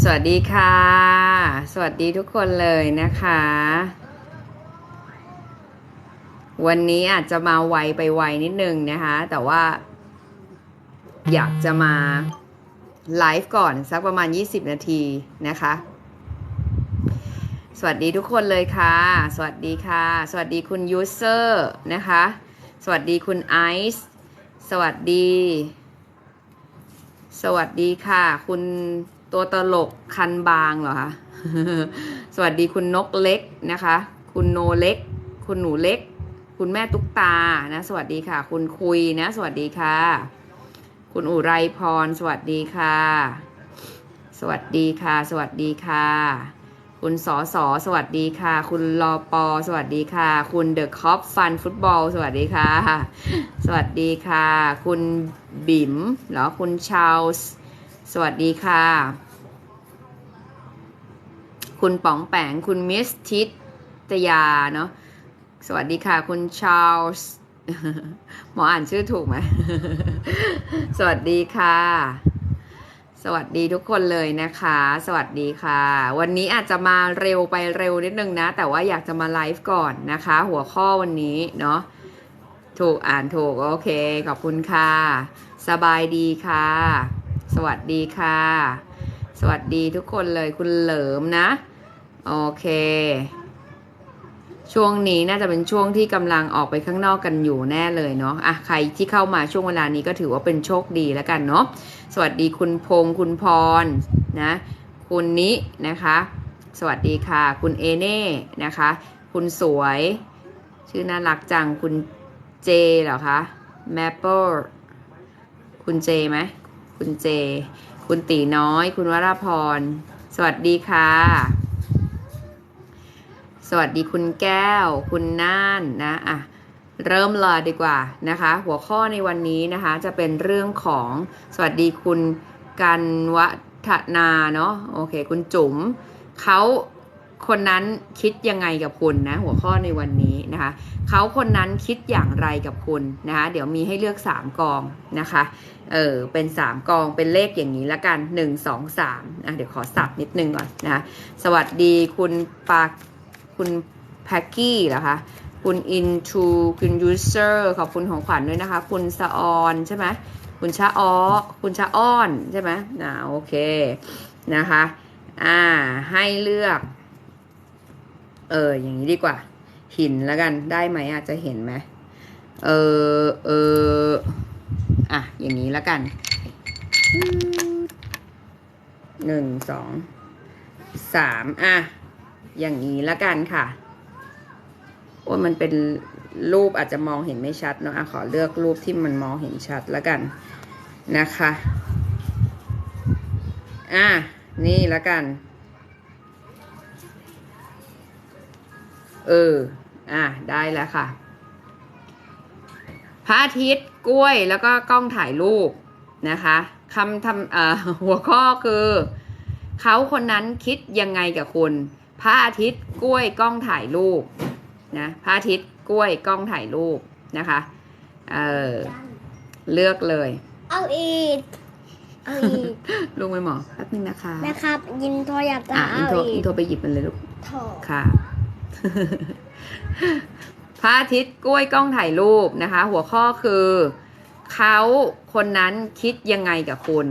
สวัสดีค่ะ สวัสดีทุกคนเลยนะคะ วันนี้อาจจะมาไวไปไวนิดนึงนะคะ แต่ว่า อยากจะมาไลฟ์ก่อนสักประมาณ 20 นาทีนะคะ สวัสดีทุกคนเลยค่ะ สวัสดีค่ะ สวัสดีคุณยูเซอร์นะคะ สวัสดีคุณไอซ์สวัสดี สวัสดีค่ะ คุณ ตัวตลกคันบางเหรอคะ สวัสดีคุณนกเล็กนะคะ คุณโนเล็ก คุณหนูเล็ก คุณแม่ตุ๊กตานะ สวัสดีค่ะ คุณคุยนะ สวัสดีค่ะ คุณอุไรพร สวัสดีค่ะ สวัสดีค่ะ สวัสดีค่ะ คุณสอสอสวัสดีค่ะ คุณรอปอสวัสดีค่ะ คุณเดอะคอปฟันฟุตบอล สวัสดีค่ะ สวัสดีค่ะ คุณบิ๋มเหรอ คุณชาลส์สวัสดีค่ะ คุณป๋องแปงคุณมิสทิตยาเนาะสวัสดีค่ะ คุณชาลส์หมออ่านชื่อถูกไหมสวัสดีค่ะ สวัสดีทุกคนเลยนะคะ สวัสดีค่ะ วันนี้อาจจะมาเร็วไปเร็วนิดนึงนะ แต่ว่าอยากจะมาไลฟ์ก่อนนะคะ หัวข้อวันนี้เนาะถูกอ่านถูก โอเค ขอบคุณค่ะ สบายดีค่ะ สวัสดีค่ะ สวัสดีทุกคนเลยคุณเหลิมนะ โอเค ช่วงนี้น่าจะเป็นช่วงที่กำลังออกไปข้างนอกกันอยู่แน่เลยเนาะอะใครที่เข้ามาช่วงเวลานี้ก็ถือว่าเป็นโชคดีแล้วกันเนาะสวัสดีคุณพงษ์คุณพรนะ คุณนินะคะ สวัสดีค่ะ คุณเอเน่นะคะ คุณสวย ชื่อน่ารักจังคุณเจเหรอคะแมปเปิลคุณเจไหมคุณเจ คุณตีน้อย คุณวราพร สวัสดีค่ะ สวัสดีคุณแก้ว คุณน่านนะอะเริ่มเลยดีกว่านะคะ หัวข้อในวันนี้นะคะจะเป็นเรื่องของสวัสดีคุณกันวัฒนาเนาะโอเค คุณจุ๋มเขาคนนั้นคิดยังไงกับคุณนะหัวข้อในวันนี้นะคะเขาคนนั้นคิดอย่างไรกับคุณนะคะเดี๋ยวมีให้เลือก 3 กองนะคะเออเป็น 3 กองเป็นเลขอย่างนี้ละกัน 1 2 3อะเดี๋ยวขอสับนิดนึงก่อนนะคะสวัสดีคุณปา คุณแพ็กกี้เหรอคะ คุณอินทูคุณยูเซอร์ขอบคุณของขวัญด้วยนะคะ คุณสะออนใช่ไหมคุณชะอ้อคุณชะอ้อนใช่ไหมอ่าโอเคนะคะ อ่า ให้เลือก เออ อย่างนี้ดีกว่า หินแล้วกันได้ไหมอาจจะเห็นไหมเออเอออะ อย่างนี้แล้วกันหนึ่งสองสามอะ อย่างนี้ละกันค่ะ โอ้มันเป็นรูปอาจจะมองเห็นไม่ชัดเนาะอะขอเลือกรูปที่มันมองเห็นชัดละกันนะคะ อะ นี่ละกัน เออ อะ ได้แล้วค่ะ พระอาทิตย์กล้วยแล้วก็กล้องถ่ายรูปนะคะคำทำเอ่อหัวข้อคือ เขาคนนั้นคิดยังไงกับคุณ พระอาทิตย์กล้วยกล้องถ่ายรูปนะพระอาทิตย์กล้วยกล้องถ่ายรูปนะคะเออเลือกเลย เอาอีกเอาอีกลุงไปหมอแป๊บนึงนะคะนะครับ ยินโทรอยากจะอะอินเอาโทรอีอิกนโทรไปหยิบมันเลยลูกโถค่ะ พระอาทิตย์กล้วยกล้องถ่ายรูปนะคะ หัวข้อคือเขาคนนั้นคิดยังไงกับคุณ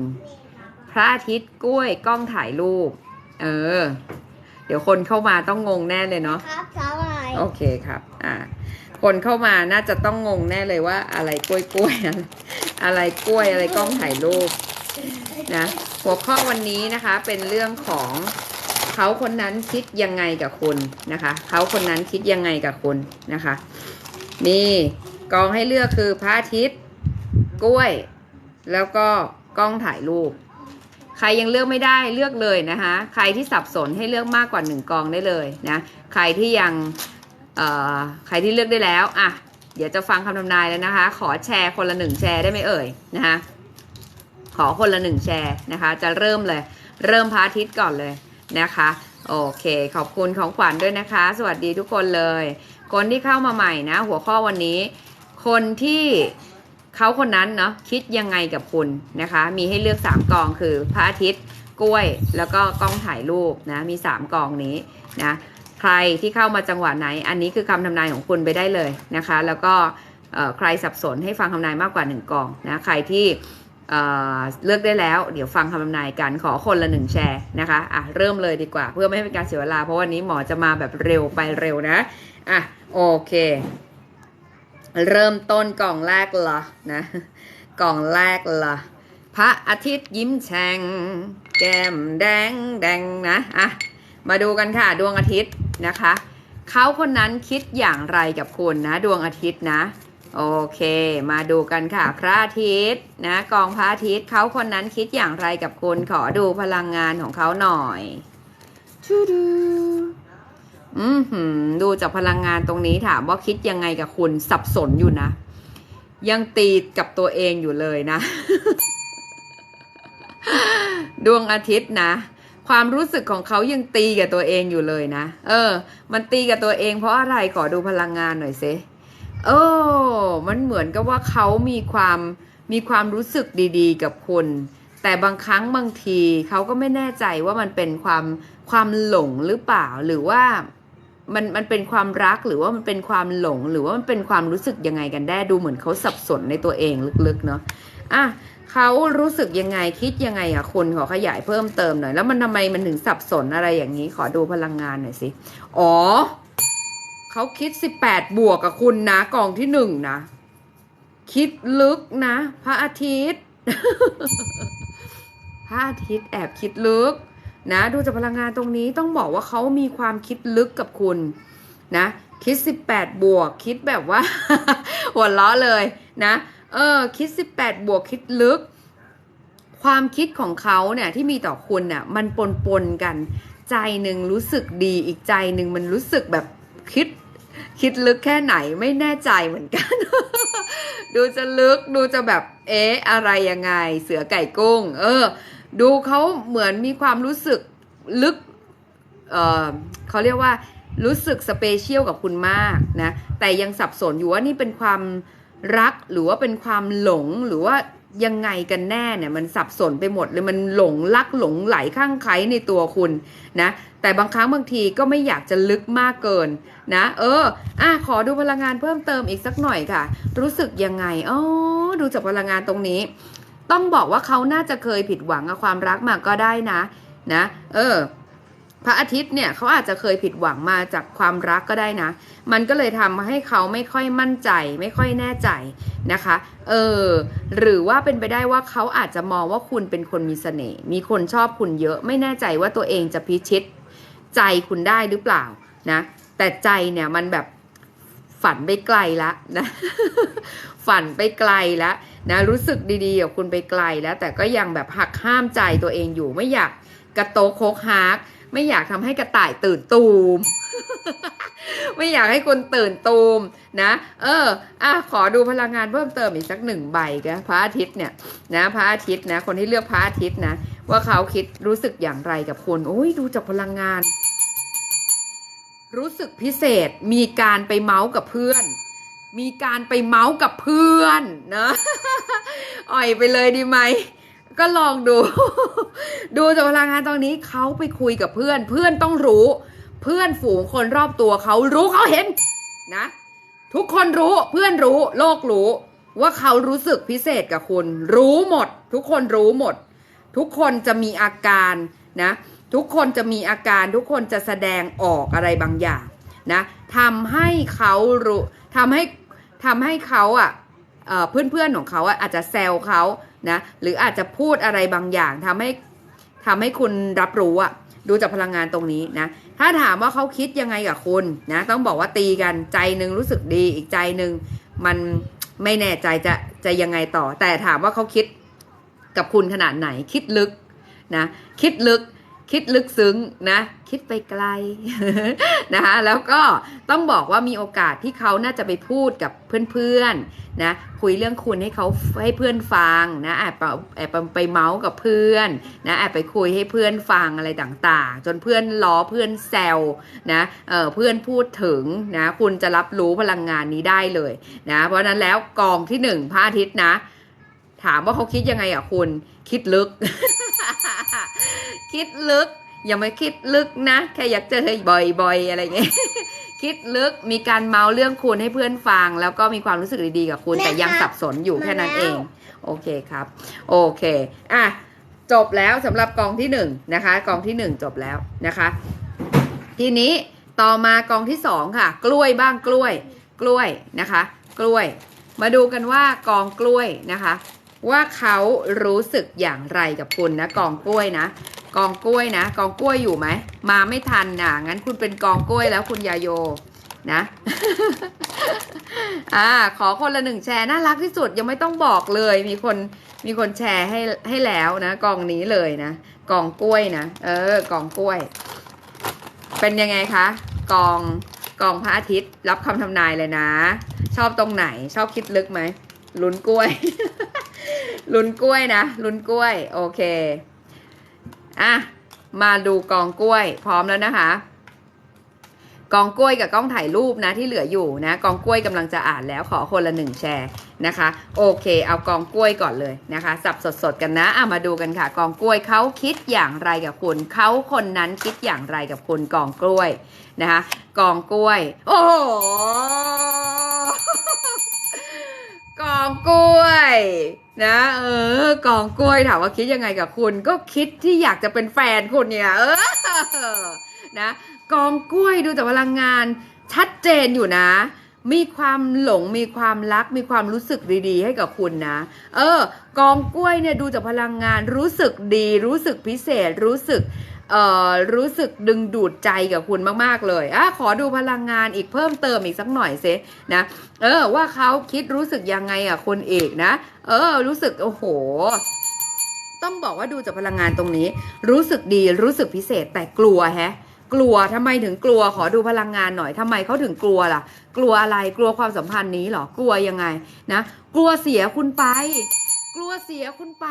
พระอาทิตย์กล้วยกล้องถ่ายรูป เออ เดี๋ยวคนเข้ามาต้องงงแน่เลยเนาะครับสาวอะไรโอเคครับอ่าคนเข้ามาน่าจะต้องงงแน่เลยว่าอะไรกล้วยกล้วยอะไรอะไรกล้วยอะไรกล้องถ่ายรูปนะหัวข้อวันนี้นะคะเป็นเรื่องของเขาคนนั้นคิดยังไงกับคุณนะคะเขาคนนั้นคิดยังไงกับคุณนะคะนี่กองให้เลือกคือพระอาทิตย์ กล้วย แล้วก็กล้องถ่ายรูป ใครยังเลือกไม่ได้เลือกเลยนะคะใครที่สับสนให้เลือกมากกว่าหนึ่งกองได้เลยนะใครที่ยังเอ่อใครที่เลือกได้แล้วอะเดี๋ยวจะฟังคำทำนายแล้วนะคะ ขอแชร์คนละหนึ่งแชร์ได้ไหมเอ่ยนะคะขอคนละหนึ่งแชร์นะคะ จะเริ่มเลย เริ่มพระอาทิตย์ก่อนเลยนะคะ โอเค ขอบคุณของขวัญด้วยนะคะ สวัสดีทุกคนเลย คนที่เข้ามาใหม่นะ หัวข้อวันนี้ คนที่ เขาคนนั้นเนาะคิดยังไงกับคุณนะคะ มีให้เลือก 3กองคือพระอาทิตย์กล้วย แล้วก็กล้องถ่ายรูปนะมี 3กองนี้นะใครที่เข้ามาจังหวะไหน อันนี้คือคำทำนายของคุณไปได้เลยนะคะ แล้วก็ใครสับสนให้ฟังคำนายมากกว่า 1กองนะใครที่เเลือกได้แล้ว เดี๋ยวฟังคำทำนายกันขอคนละหนึ่งแชร์นะคะอะเริ่มเลยดีกว่าเพื่อไม่ให้เป็นการเสียเวลา เพราะวันนี้หมอจะมาแบบเร็วไปเร็วนะอะโอเค เริ่มต้นกล่องแรกละนะ กล่องแรกละพระอาทิตย์ยิ้มแฉ่งแก้มแดงแดงนะอะมาดูกันค่ะดวงอาทิตย์นะคะเขาคนนั้นคิดอย่างไรกับคุณนะ ดวงอาทิตย์นะโอเค มาดูกันค่ะ พระอาทิตย์นะกองพระอาทิตย์เขาคนนั้นคิดอย่างไรกับคุณขอดูพลังงานของเขาหน่อยชูดู อืมดูจากพลังงานตรงนี้ถามว่าคิดยังไงกับคุณสับสนอยู่นะ ยังตีกับตัวเองอยู่เลยนะ ดวงอาทิตย์นะความรู้สึกของเขายังตีกับตัวเองอยู่เลยนะ เออ มันตีกับตัวเองเพราะอะไรขอดูพลังงานหน่อยสิเออมันเหมือนกับว่าเขามีความมีความรู้สึกดีๆ กับคุณ แต่บางครั้งบางทีเขาก็ไม่แน่ใจว่ามันเป็นความความหลงหรือเปล่าหรือว่า มันมันเป็นความรักหรือว่ามันเป็นความหลงหรือว่ามันเป็นความรู้สึกยังไงกันแน่ดูเหมือนเขาสับสนในตัวเองลึกๆเนาะอะเขารู้สึกยังไงคิดยังไงอะคุณขอขยายเพิ่มเติมหน่อยแล้วมันทำไมมันถึงสับสนอะไรอย่างนี้ ขอดูพลังงานหน่อยสิอ๋อเขาคิดสิบแปดบวกกับคุณนะกองที่หนึ่งนะคิดลึกนะ พระอาทิตย์ พระอาทิตย์แอบคิดลึก นะดูจากพลังงานตรงนี้ต้องบอกว่าเขามีความคิดลึกกับคุณนะคิดสิบแปดบวกคิดแบบว่า หัวเราะเลยนะเออคิด 18 บวกคิดลึก ความคิดของเขาเนี่ยที่มีต่อคุณเนี่ยมันปนปนกัน ใจหนึ่งรู้สึกดีอีกใจหนึ่งมันรู้สึกแบบคิดคิดลึกแค่ไหนไม่แน่ใจเหมือนกัน ดูจะลึกดูจะแบบเอ๊ะอะไรยังไง เสือไก่กุ้ง เออ ดูเขาเหมือนมีความรู้สึกลึกเเขาเรียกว่ารู้สึกสเปเชียลกับคุณมากนะ แต่ยังสับสนอยู่ว่านี่เป็นความรักหรือว่าเป็นความหลงหรือว่ายังไงกันแน่เนี่ยมันสับสนไปหมดเลยมันหลงรักหลงไหลข้างใครในตัวคุณนะ แต่บางครั้งบางทีก็ไม่อยากจะลึกมากเกินนะ เอออะขอดูพลังงานเพิ่มเติมอีกสักหน่อยค่ะ รู้สึกยังไงอ๋อดูจากพลังงานตรงนี้ ต้องบอกว่าเขาน่าจะเคยผิดหวังกับความรักมาก็ได้นะ นะ เออ พระอาทิตย์เนี่ยเขาอาจจะเคยผิดหวังมาจากความรักก็ได้นะ มันก็เลยทำให้เขาไม่ค่อยมั่นใจ ไม่ค่อยแน่ใจนะคะ เออ หรือว่าเป็นไปได้ว่าเขาอาจจะมองว่าคุณเป็นคนมีเสน่ห์ มีคนชอบคุณเยอะ ไม่แน่ใจว่าตัวเองจะพิชิต ใจคุณได้หรือเปล่านะ แต่ใจเนี่ยมันแบบ ฝันไปไกลละนะ ฝันไปไกลแล้วนะรู้สึกดีๆกับคุณไปไกลแล้ว แต่ก็ยังแบบหักห้ามใจตัวเองอยู่ไม่อยากกระโตโคกฮากไม่อยากทำให้กระต่ายตื่นตูม ไม่อยากให้คุณตื่นตูมนะ เออ อะขอดูพลังงานเพิ่มเติมอีกสักหนึ่งใบกันพระอาทิตย์เนี่ยนะพระอาทิตย์นะ คนที่เลือกพระอาทิตย์นะ ว่าเขาคิดรู้สึกอย่างไรกับคุณโอ้ยดูจากพลังงาน รู้สึกพิเศษมีการไปเมาส์กับเพื่อน มีการไปเมาส์กับเพื่อนนะอ่อยไปเลยดีไหมก็ลองดู ดูจากพลังงานตรงนี้เขาไปคุยกับเพื่อน เพื่อนต้องรู้ เพื่อนฝูงคนรอบตัวเขารู้เขาเห็นนะ ทุกคนรู้เพื่อนรู้ โลกรู้ ว่าเขารู้สึกพิเศษกับคุณ รู้หมด ทุกคนรู้หมด ทุกคนจะมีอาการนะ ทุกคนจะมีอาการทุกคนจะแสดงออกอะไรบางอย่างนะทำให้เขารู้ทำให้ทำให้เขาอะเพื่อนเพื่อนของเขาอะอาจจะแซวเขานะหรืออาจจะพูดอะไรบางอย่างทำให้ทำให้คุณรับรู้อะดูจากพลังงานตรงนี้นะถ้าถามว่าเขาคิดยังไงกับคุณนะต้องบอกว่าตีกันใจหนึ่งรู้สึกดีอีกใจหนึ่งมันไม่แน่ใจจะจะยังไงต่อ แต่ถามว่าเขาคิดกับคุณขนาดไหนคิดลึกนะคิดลึก คิดลึกซึ้งนะ คิดไปไกลนะคะแล้วก็ต้องบอกว่ามีโอกาสที่เขาน่าจะไปพูดกับเพื่อนๆนะคุยเรื่องคุณให้เขาให้เพื่อนฟังนะแอบไปแอบไปเมาส์กับเพื่อนนะแอบไปคุยให้เพื่อนฟังอะไรต่างๆ จนเพื่อนล้อเพื่อนแซวนะเออเพื่อนพูดถึงนะคุณจะรับรู้พลังงานนี้ได้เลยนะเพราะฉะนั้นแล้วกองที่หนึ่งพระอาทิตย์นะ ถามว่าเขาคิดยังไงอะคุณ คิดลึก คิดลึก อย่ามาคิดลึกนะ แค่อยากเจอบ่อย ๆ อะไรเงี้ยคิดลึกมีการเมาเรื่องคุณให้เพื่อนฟัง แล้วก็มีความรู้สึกดีๆกับคุณแม่แต่ยังครับสับสนอยู่มาแค่นั้นแล้วเอง โอเคครับ โอเค อะ จบแล้วสำหรับกองที่หนึ่งนะคะกองที่หนึ่งจบแล้วนะคะ ทีนี้ต่อมากองที่สองค่ะ กล้วยบ้างกล้วย กล้วยนะคะ กล้วย มาดูกันว่ากองกล้วยนะคะ ว่าเขารู้สึกอย่างไรกับคุณนะกองกล้วยนะ กองกล้วยนะ กองกล้วยอยู่ไหม มาไม่ทันนะงั้นคุณเป็นกองกล้วยแล้วคุณยาโยนะอ่าขอคนละหนึ่งแชร์น่ารักที่สุดยังไม่ต้องบอกเลย มีคนมีคนแชร์ให้ให้แล้วนะกองนี้เลยนะกองกล้วยนะเออกองกล้วย เป็นยังไงคะกองกองพระอาทิตย์ รับคำทำนายเลยนะ ชอบตรงไหน ชอบคิดลึกไหมลุ้นกล้วย ลุ้นกล้วยนะลุ้นกล้วย โอเคอะมาดูกองกล้วย พร้อมแล้วนะคะกองกล้วยกับกล้องถ่ายรูปนะที่เหลืออยู่นะกองกล้วยกำลังจะอ่านแล้วขอคนละหนึ่งแชร์นะคะ โอเค เอากองกล้วยก่อนเลยนะคะสับสดๆกันนะอะมาดูกันค่ะ กองกล้วยเขาคิดอย่างไรกับคุณเขาคนนั้นคิดอย่างไรกับคุณกองกล้วยนะคะกองกล้วย โอ้โห กองกล้วย นะ เออกองกล้วยถามว่าคิดยังไงกับคุณ ก็คิดที่อยากจะเป็นแฟนคุณเนี่ยเออนะกองกล้วยดูจากพลังงานชัดเจนอยู่นะ มีความหลงมีความรัก มีความรู้สึกดีๆ ให้กับคุณนะ เออ กองกล้วยเนี่ยดูจากพลังงานรู้สึกดี รู้สึกพิเศษรู้สึก รู้สึกดึงดูดใจกับคุณมาก ๆ เลยอะขอดูพลังงานอีกเพิ่มเติมอีกสักหน่อยสินะเออว่าเขาคิดรู้สึกยังไงอะคนเอกนะ เออ รู้สึกโอ้โหต้องบอกว่าดูจากพลังงานตรงนี้ รู้สึกดีรู้สึกพิเศษแต่กลัวแฮะ กลัวทำไมถึงกลัวขอดูพลังงานหน่อยทำไมเขาถึงกลัวล่ะ กลัวอะไรกลัวความสัมพันธ์นี้เหรอกลัวยังไงนะ กลัวเสียคุณไป กลัวเสียคุณไป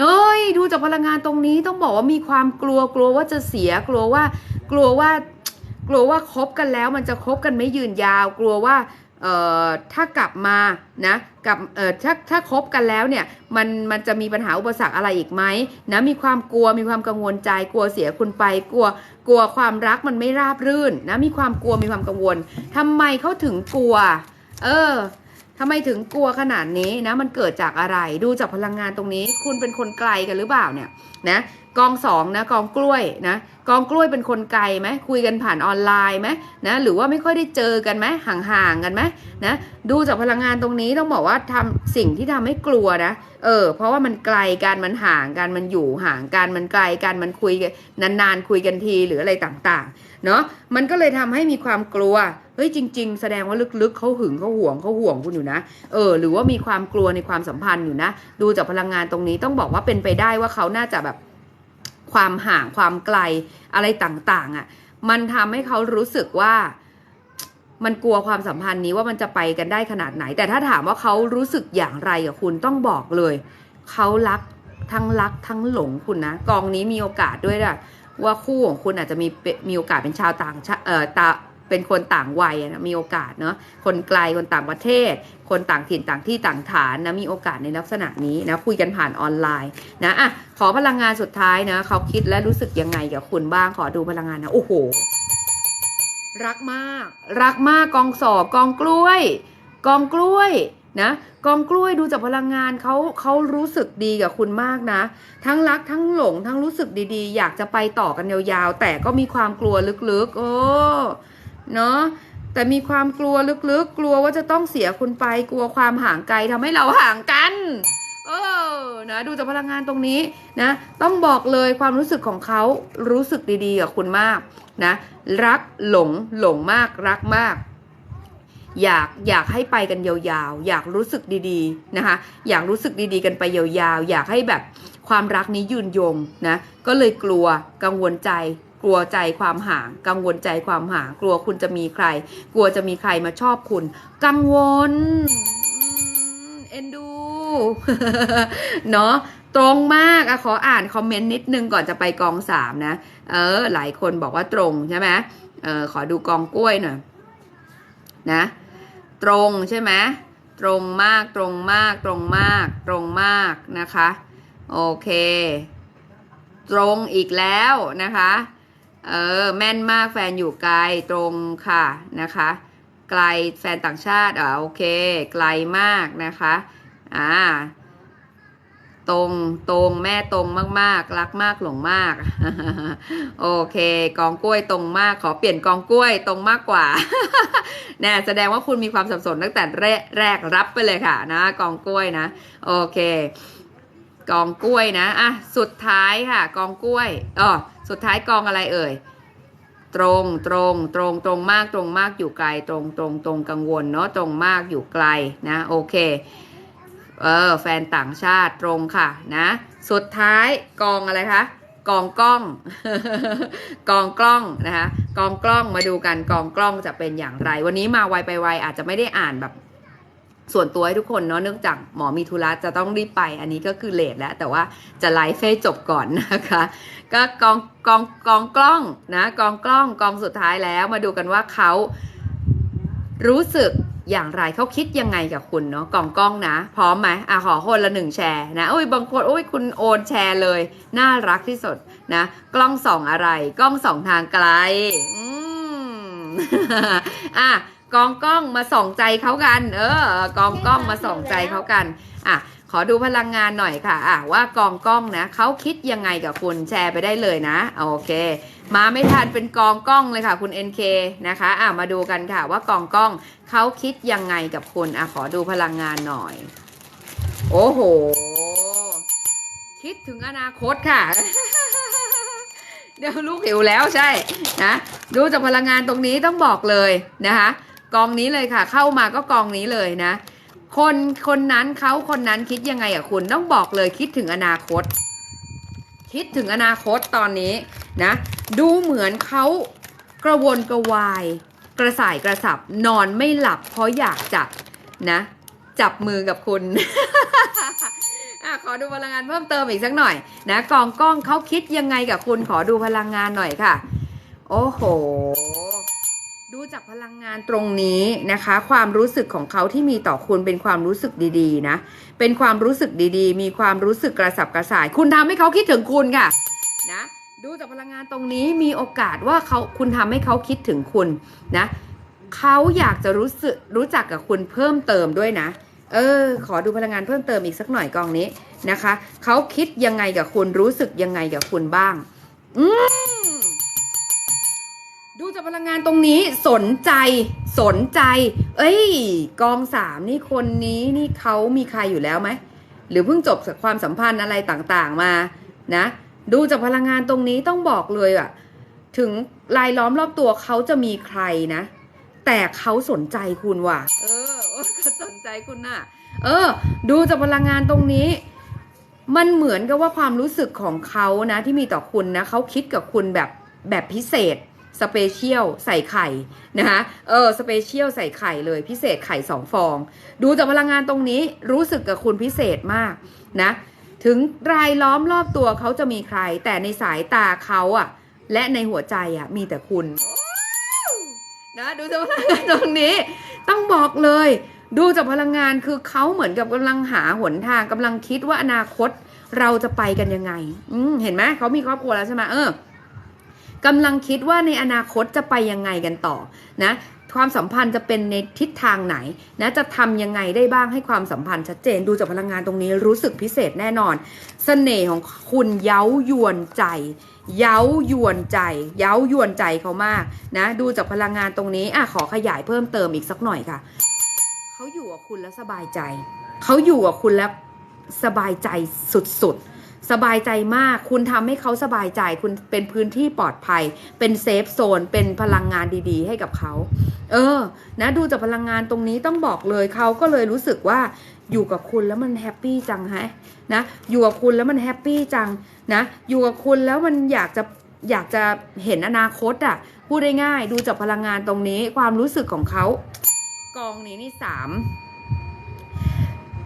เอ้ย ดูจากพลังงานตรงนี้ต้องบอกว่ามีความกลัวกลัวว่าจะเสียกลัวว่า กลัวว่า กลัวว่าคบกันแล้ว มันจะคบกันไม่ยืนยาว กลัวว่าเอ่อถ้ากลับมานะกับเอ่อถ้าถ้าคบกันแล้วเนี่ยมันมันจะมีปัญหาอุปสรรคอะไรอีกไหมนะมีความกลัวมีความกังวลใจกลัวเสียคุณไป กลัวกลัวความรักมันไม่ราบรื่นนะมีความกลัวมีความกังวลทำไมเขาถึงกลัว เออ ทำไมถึงกลัวขนาดนี้นะ มันเกิดจากอะไร ดูจากพลังงานตรงนี้ คุณเป็นคนไกลกันหรือเปล่าเนี่ยนะกองสองนะกองกล้วยนะกองกล้วยเป็นคนไกลไหมคุยกันผ่านออนไลน์ไหมนะหรือว่าไม่ค่อยได้เจอกันไหมห่างๆกันไหมนะดูจากพลังงานตรงนี้ต้องบอกว่าทำสิ่งที่ทำให้กลัวนะเออเพราะว่ามันไกลกันมันห่างกันมันอยู่ห่างกันมันไกลกันมันคุยกันนานๆคุยกันทีหรืออะไรต่างๆเนาะมันก็เลยทำให้มีความกลัวเฮ้ยจริง ๆ แสดงว่าลึกๆเขาหึงเขาห่วงเขาห่วงคุณอยู่นะเออหรือว่ามีความกลัวในความสัมพันธ์อยู่นะ ดูจากพลังงานตรงนี้ต้องบอกว่าเป็นไปได้ว่าเขาน่าจะแบบ ความห่างความไกลอะไรต่างๆอะ่ะมันทำให้เขารู้สึกว่ามันกลัวความสัมพันธ์นี้ว่ามันจะไปกันได้ขนาดไหน แต่ถ้าถามว่าเขารู้สึกอย่างไรกับคุณต้องบอกเลย เขารักทั้งรักทั้งหลงคุณนะกองนี้มีโอกาสด้วยนะว่าคู่ของคุณอาจจะมีมีโอกาสเป็นชาวต่างชาเอ่อตา เป็นคนต่างวัยนะมีโอกาสเนาะคนไกลคนต่างประเทศ คนต่างถิ่นต่างที่ต่างฐานนะมีโอกาสในลักษณะนี้นะคุยกันผ่านออนไลน์นะอะขอพลังงานสุดท้ายนะเขาคิดและรู้สึกยังไงกับคุณบ้างขอดูพลังงานนะโอ้โหรักมาก รักมากกองสอบกองกล้วย กองกล้วยนะกองกล้วยดูจากพลังงานเขาเขารู้สึกดีกับคุณมากนะ ทั้งรักทั้งหลงทั้งรู้สึกดีๆ อยากจะไปต่อกันยาวๆ แต่ก็มีความกลัวลึกๆ โอ้ เนาะแต่มีความกลัวลึกๆ กลัวว่าจะต้องเสียคุณไป กลัวความห่างไกลทำให้เราห่างกันเออนะดูจากพลังงานตรงนี้นะ ต้องบอกเลยความรู้สึกของเขารู้สึกดีๆกับคุณมากนะ รักหลงหลงมากรักมาก อยากอยากให้ไปกันยาวๆ อยากรู้สึกดีๆนะคะ อยากรู้สึกดีๆ กันไปยาวๆ อยากให้แบบความรักนี้ยืนยงนะ ก็เลยกลัวกังวลใจ กลัวใจความห่าง กังวลใจความห่าง กลัวคุณจะมีใคร กลัวจะมีใครมาชอบคุณ กังวลเอ็นดูเนาะตรงมากอะขออ่านคอมเมนต์นิดนึงก่อนจะไปกองสามนะ เออ หลายคนบอกว่าตรงใช่ไหมเออขอดูกองกล้วยหน่อยนะ ตรงใช่ไหมตรงมากตรงมากตรงมาก ตรงมากนะคะ โอเค ตรงอีกแล้วนะคะ เออแม่นมากแฟนอยู่ไกลตรงค่ะนะคะ ไกลแฟนต่างชาติอ่าโอเค ไกลมากนะคะอ่าตรงตรงแม่ตรงมากๆ รักมากหลงมาก โอเค กองกล้วยตรงมากขอเปลี่ยนกองกล้วยตรงมากกว่าแน่แสดงว่าคุณมีความสับสนตั้งแต่แรกแรกรับไปเลยค่ะนะ กองกล้วยนะ โอเค กองกล้วยนะอะสุดท้ายค่ะ กองกล้วยอ๋อ สุดท้ายกองอะไรเอ่ย ตรงตรงตรงตรงมากตรงมากอยู่ไกล ตรงตรงตรงกังวลเนาะตรงมากอยู่ไกลนะโอเคเออแฟนต่างชาติตรงค่ะนะสุดท้ายกองอะไรคะกองกล้อง กองกล้องนะคะกองกล้องมาดูกันกองกล้องจะเป็นอย่างไร วันนี้มาไวไปไวอาจจะไม่ได้อ่านแบบ ส่วนตัวให้ทุกคนเนาะเนื่องจากหมอมีธุระจะต้องรีบไป อันนี้ก็คือเลทแล้วแต่ว่าจะไลฟ์ให้จบก่อนนะคะ ก็กองกองกองกล้องนะกองกล้องกองสุดท้ายแล้วมาดูกันว่าเขารู้สึกอย่างไรเขาคิดยังไงกับคุณเนาะกองกล้องนะ พร้อมไหมอะขอคนละหนึ่งแชร์นะโอ้ยบางคนโอ้ยคุณโอนแชร์เลย น่ารักที่สุดนะ กล้องส่องอะไร กล้องส่องทางไกล อืมอะ กองกล้องมาส่องใจเขากัน เออกองกล้องมาส่องใจเขากันอะขอดูพลังงานหน่อยค่ะอะว่ากองกล้องนะเขาคิดยังไงกับคุณแชร์ไปได้เลยนะโอเค มาไม่ทันเป็นกองกล้องเลยค่ะ คุณ NK นะคะอะมาดูกันค่ะว่ากองกล้องเขาคิดยังไงกับคุณอะขอดูพลังงานหน่อย โอ้โห คิดถึงอนาคตค่ะเดี๋ยวลูกหิวแล้วใช่นะดูจากพลังงานตรงนี้ต้องบอกเลยนะคะ กองนี้เลยค่ะ เข้ามาก็กองนี้เลยนะ คนคนนั้นเขาคนนั้นคิดยังไงอะคุณต้องบอกเลยคิดถึงอนาคต คิดถึงอนาคตตอนนี้นะ ดูเหมือนเขากระวนกระวาย กระส่ายกระสับนอนไม่หลับ เพราะอยากจะนะ จับมือกับคุณอะขอดูพลังงานเพิ่มเติมอีกสักหน่อยนะกองกล้องเขาคิดยังไงกับคุณขอดูพลังงานหน่อยค่ะ โอ้โห ดูจากพลังงานตรงนี้นะคะ ความรู้สึกของเขาที่มีต่อคุณเป็นความรู้สึกดีๆนะ เป็นความรู้สึกดีๆ มีความรู้สึกกระสับกระส่าย คุณทำให้เขาคิดถึงคุณค่ะนะดูจากพลังงานตรงนี้มีโอกาสว่าเขาคุณทำให้เขาคิดถึงคุณนะเขาอยากจะรู้สึกรู้จักกับคุณเพิ่มเติมด้วยนะ เออ ขอดูพลังงานเพิ่มเติมอีกสักหน่อยกองนี้นะคะเขาคิดยังไงกับคุณรู้สึกยังไงกับคุณบ้าง อืม ดูจากพลังงานตรงนี้สนใจสนใจ เอ้ย กองสามนี่คนนี้นี่เขามีใครอยู่แล้วไหม หรือเพิ่งจบจากความสัมพันธ์อะไรต่างๆมานะ ดูจากพลังงานตรงนี้ต้องบอกเลยอะถึงรายล้อมรอบตัวเขาจะมีใครนะ แต่เขาสนใจคุณว่ะ เออโอ้เขาสนใจคุณน่ะ เออ ดูจากพลังงานตรงนี้ มันเหมือนกับว่าความรู้สึกของเขานะ ที่มีต่อคุณนะเขาคิดกับคุณแบบแบบพิเศษ สเปเชียลใส่ไข่นะคะเออสเปเชียลใส่ไข่เลยพิเศษไข่สองฟอง ดูจากพลังงานตรงนี้รู้สึกกับคุณพิเศษมากนะถึงรายล้อมรอบตัวเขาจะมีใคร แต่ในสายตาเขาอะและในหัวใจอะมีแต่คุณนะดูจากพลังงานตรงนี้ ต้องบอกเลย ดูจากพลังงานคือเขาเหมือนกับกำลังหาหนทางกำลังคิดว่าอนาคตเราจะไปกันยังไง อืเห็นไหมเขามีครอบครัวแล้วใช่ไหมเออ กำลังคิดว่าในอนาคตจะไปยังไงกันต่อนะความสัมพันธ์จะเป็นในทิศทางไหนนะจะทำยังไงได้บ้างให้ความสัมพันธ์ชัดเจนดูจากพลังงานตรงนี้รู้สึกพิเศษแน่นอนเสน่ห์ของคุณเย้ายวนใจ เย้ายวนใจ เย้ายวนใจเขามากนะดูจากพลังงานตรงนี้อะขอขยายเพิ่มเติมอีกสักหน่อยค่ะเขาอยู่กับคุณแล้วสบายใจ เขาอยู่กับคุณแล้วสบายใจสุดๆ สบายใจมาก คุณทำให้เขาสบายใจ คุณเป็นพื้นที่ปลอดภัย เป็นเซฟโซน เป็นพลังงานดีๆ ให้กับเขา เออ นะ ดูจากพลังงานตรงนี้ต้องบอกเลย เขาก็เลยรู้สึกว่าอยู่กับคุณแล้วมันแฮปปี้จังฮะ นะ อยู่กับคุณแล้วมันแฮปปี้จัง นะ อยู่กับคุณแล้วมันอยากจะ อยากจะเห็นอนาคตอะ พูดได้ง่ายๆดูจากพลังงานตรงนี้ ความรู้สึกของเขา กองนี้นี่สาม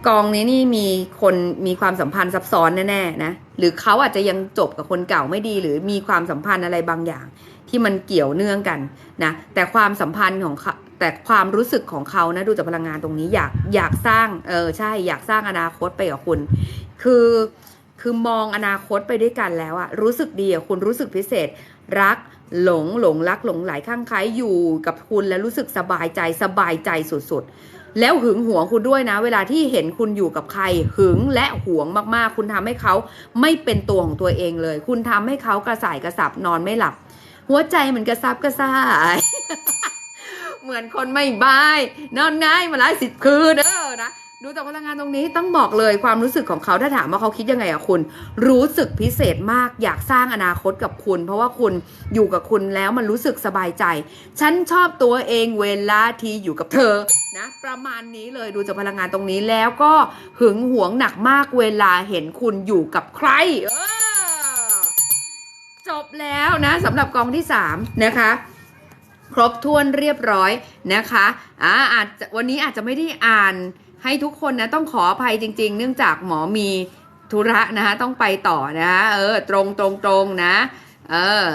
กองนี้นี่มีคนมีความสัมพันธ์ซับซ้อนแน่ๆนะหรือเขาอาจจะยังจบกับคนเก่าไม่ดี หรือมีความสัมพันธ์อะไรบางอย่าง ที่มันเกี่ยวเนื่องกันนะแต่ความสัมพันธ์ของเขาแต่ความรู้สึกของเขานะดูจากพลังงานตรงนี้อยากอยากสร้างเออใช่อยากสร้างอนาคตไปกับคุณ คือคือมองอนาคตไปด้วยกันแล้วอะรู้สึกดีอะคุณรู้สึกพิเศษ รักหลงหลงรักหลงไหลข้างใครอยู่กับคุณแล้วรู้สึกสบายใจสบายใจสุดๆ แล้วหึงหวงคุณด้วยนะ เวลาที่เห็นคุณอยู่กับใคร หึงและหวงมากๆ คุณทำให้เขาไม่เป็นตัวของตัวเองเลย คุณทำให้เขากระส่ายกระสับนอนไม่หลับ หัวใจเหมือนกระซับกระซ่าย เหมือนคนไม่บาย นอนง่ายมาหลายสิบคืนเออนะ ดูจากพลังงานตรงนี้ต้องบอกเลยความรู้สึกของเขาถ้าถามว่าเขาคิดยังไงอะคุณ รู้สึกพิเศษมากอยากสร้างอนาคตกับคุณ เพราะว่าคุณอยู่กับคุณแล้วมันรู้สึกสบายใจ ฉันชอบตัวเองเวลาที่อยู่กับเธอนะประมาณนี้เลยดูจากพลังงานตรงนี้แล้วก็หึงหวงหนักมากเวลาเห็นคุณอยู่กับใครเออจบแล้วนะสำหรับกองที่3นะคะครบถ้วนเรียบร้อยนะคะอ่าอาจจะวันนี้อาจจะไม่ได้อ่าน ให้ทุกคนนะต้องขออภัยจริง ๆ เนื่องจากหมอมีธุระนะคะต้องไปต่อนะคะเออตรงตรงตรงนะเออ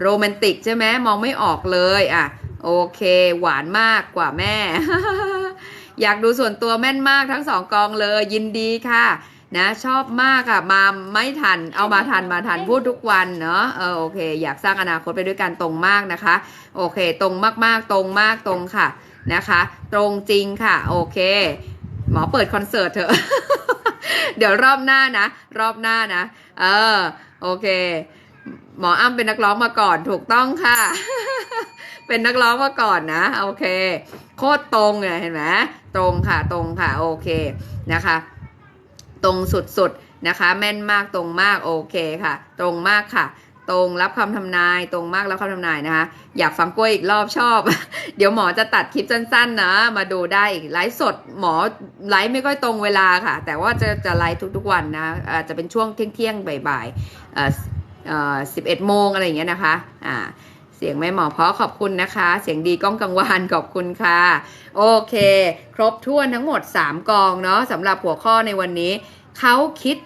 โรแมนติกใช่ไหมมองไม่ออกเลยอะโอเค หวานมากกว่าแม่ อยากดูส่วนตัวแม่นมากทั้งสองกองเลยยินดีค่ะนะชอบมากอะมาไม่ทันเอามาทันมาทันพูดทุกวันเนาะเออโอเค อยากสร้างอนาคตไปด้วยกันตรงมากนะคะ โอเค ตรงมากๆตรงมากตรงค่ะ นะคะ ตรงจริงค่ะ โอเค หมอเปิดคอนเสิร์ตเถอะ เดี๋ยวรอบหน้านะ รอบหน้านะ เออ โอเค หมออ้ำเป็นนักร้องมาก่อนถูกต้องค่ะ เป็นนักร้องมาก่อนนะ โอเค โคตรตรงเลยเห็นไหมตรงค่ะ ตรงค่ะ โอเคนะคะ ตรงสุดๆนะคะ แม่นมากตรงมาก โอเคค่ะ ตรงมากค่ะ ตรงรับคำทำนายตรงมากรับคำทำนายนะคะ อยากฟังกล้วยอีกรอบชอบ เดี๋ยวหมอจะตัดคลิปสั้นๆนะ มาดูได้อีกไลฟ์สดหมอไลฟ์ไม่ค่อยตรงเวลาค่ะ แต่ว่าจะจะไลฟ์ทุกๆวันนะอาจจะเป็นช่วงเที่ยงๆบ่ายๆสิบเอ็ดโมงอะไรอย่างเงี้ยนะคะอ่าเสียงแม่หมอเพราะขอบคุณนะคะ เสียงดีก้องกังวานขอบคุณค่ะ โอเค ครบถ้วนทั้งหมด 3 กองเนาะสำหรับหัวข้อในวันนี้ เขาคิด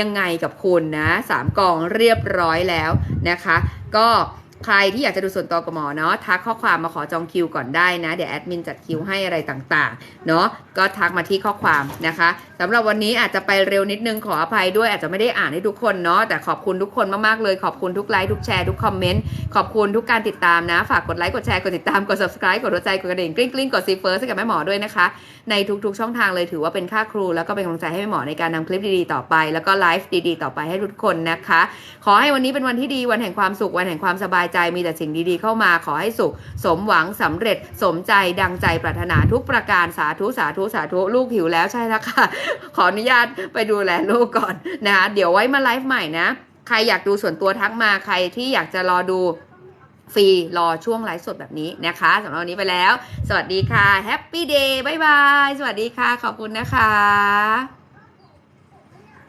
ยังไงกับคุณนะสามกองเรียบร้อยแล้วนะคะ ก็ ใครที่อยากจะดูส่วนตัวกับหมอเนาะทักข้อความมาขอจองคิวก่อนได้นะ เดี๋ยวแอดมินจัดคิวให้อะไรต่างๆเนาะก็ทักมาที่ข้อความนะคะสำหรับวันนี้อาจจะไปเร็วนิดนึงขออภัยด้วยอาจจะไม่ได้อ่านให้ทุกคนเนาะแต่ขอบคุณทุกคนมากๆเลย ขอบคุณทุกไลค์ทุกแชร์ทุกคอมเมนต์ขอบคุณทุกการติดตามนะ ฝากกดไลค์กดแชร์กดติดตามกด subscribe กดหัวใจกดกระดิ่งกริ๊งกริ๊งกดซีเฟิร์สให้กับแม่หมอด้วยนะคะ ในทุกๆช่องทางเลยถือว่าเป็นค่าครู แล้วก็เป็นกำลังใจให้แม่หมอในการนำคลิปดีๆต่อไป แล้วก็ไลฟ์ดีๆต่อไปให้ทุกคนนะคะ ขอให้วันนี้เป็นวันที่ดีวันแห่งความสุขวันแห่งความสบายใจมีแต่สิ่งดีๆ เข้ามาขอให้สุข สมหวังสำเร็จสมใจดังใจปรารถนาทุกประการสาธุสาธุสาธุลูกหิวแล้วใช่แล้วค่ะ ขออนุญาตไปดูแลลูกก่อนนะคะเดี๋ยวไว้มาไลฟ์ใหม่นะ ใครอยากดูส่วนตัวทักมาใครที่อยากจะรอดูฟรีรอช่วงไลฟ์สดแบบนี้นะคะสำหรับวันนี้ไปแล้ว สวัสดีค่ะแฮปปี้เดย์บายบาย สวัสดีค่ะ ขอบคุณนะคะ